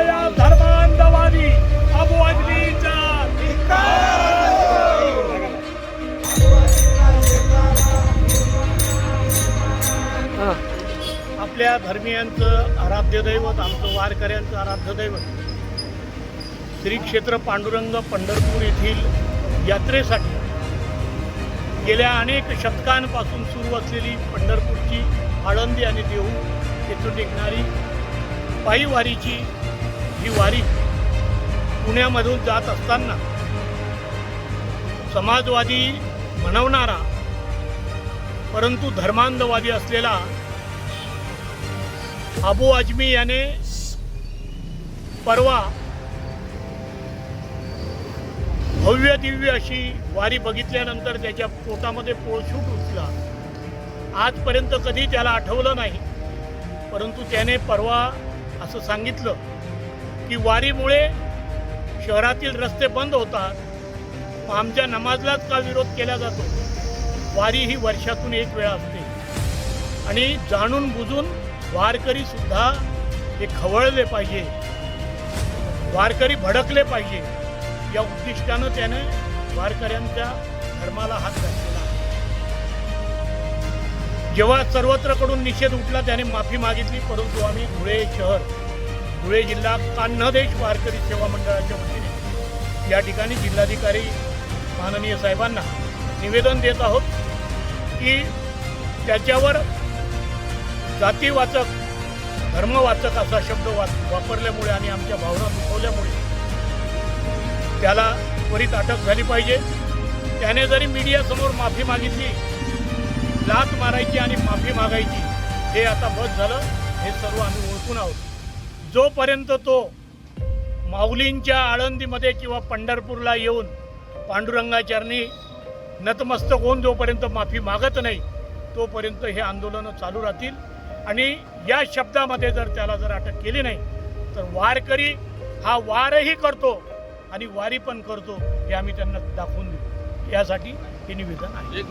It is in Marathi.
या धर्मांधवादी अबोधनीचा आपल्या धर्मियांचं आराध्य दैवत आमचं वारकऱ्यांचं आराध्य दैवत. श्री क्षेत्र पांडुरंग पंढरपूर येथील यात्रेसाठी गेल्या अनेक शतकांपासून सुरू असलेली पंढरपूरची आळंदी आणि देऊ तेथून निघणारी पायी वारीची ही वारी पुण्यामधून जात असताना समाजवादी म्हणवणारा परंतु धर्मांधवादी असलेला अबू आजमी याने परवा भव्य दिव्य अशी वारी बघितल्यानंतर त्याच्या पोटामध्ये पोळशूट उठला. आजपर्यंत कधी त्याला आठवलं नाही. परंतु त्याने परवा असं सांगितलं की वारीमुळे शहरातील रस्ते बंद होतात. आमच्या नमाजलाच का विरोध केला जातो? वारी ही वर्षातून एक वेळा असते. आणि जाणून बुजून वारकरी सुद्धा हे खवळले पाहिजे. वारकरी भडकले पाहिजे. या उद्दिष्टानं त्याने वारकऱ्यांच्या धर्माला हात घातलेला जेव्हा सर्वत्रकडून निषेध उठला त्याने माफी मागितली. परंतु आम्ही धुळे शहर धुळे जिल्हा कान्हदेश वारकरी सेवा मंडळाच्या वतीने या ठिकाणी जिल्हाधिकारी माननीय साहेबांना निवेदन देत आहोत की त्याच्यावर जातीवाचक धर्मवाचक असा शब्द वा वापरल्यामुळे आणि आमच्या भावना दुखवल्यामुळे त्याला त्वरित अटक झाली पाहिजे. त्याने जरी मीडियासमोर माफी मागितली लात मारायची आणि माफी मागायची हे आता बस झालं. हे सर्व आम्ही ओळखून आहोत. जोपर्यंत तो माऊलींच्या आळंदीमध्ये किंवा पंढरपूरला येऊन पांडुरंगाचरणी नतमस्तक होऊन जोपर्यंत माफी मागत नाही तोपर्यंत हे आंदोलनं चालू राहतील. आणि या शब्दामध्ये जर त्याला जर अटक केली नाही तर वारकरी हा वारही करतो आणि वारी पण करतो हे आम्ही त्यांना दाखवून देऊ. यासाठी हे निवेदन आहे.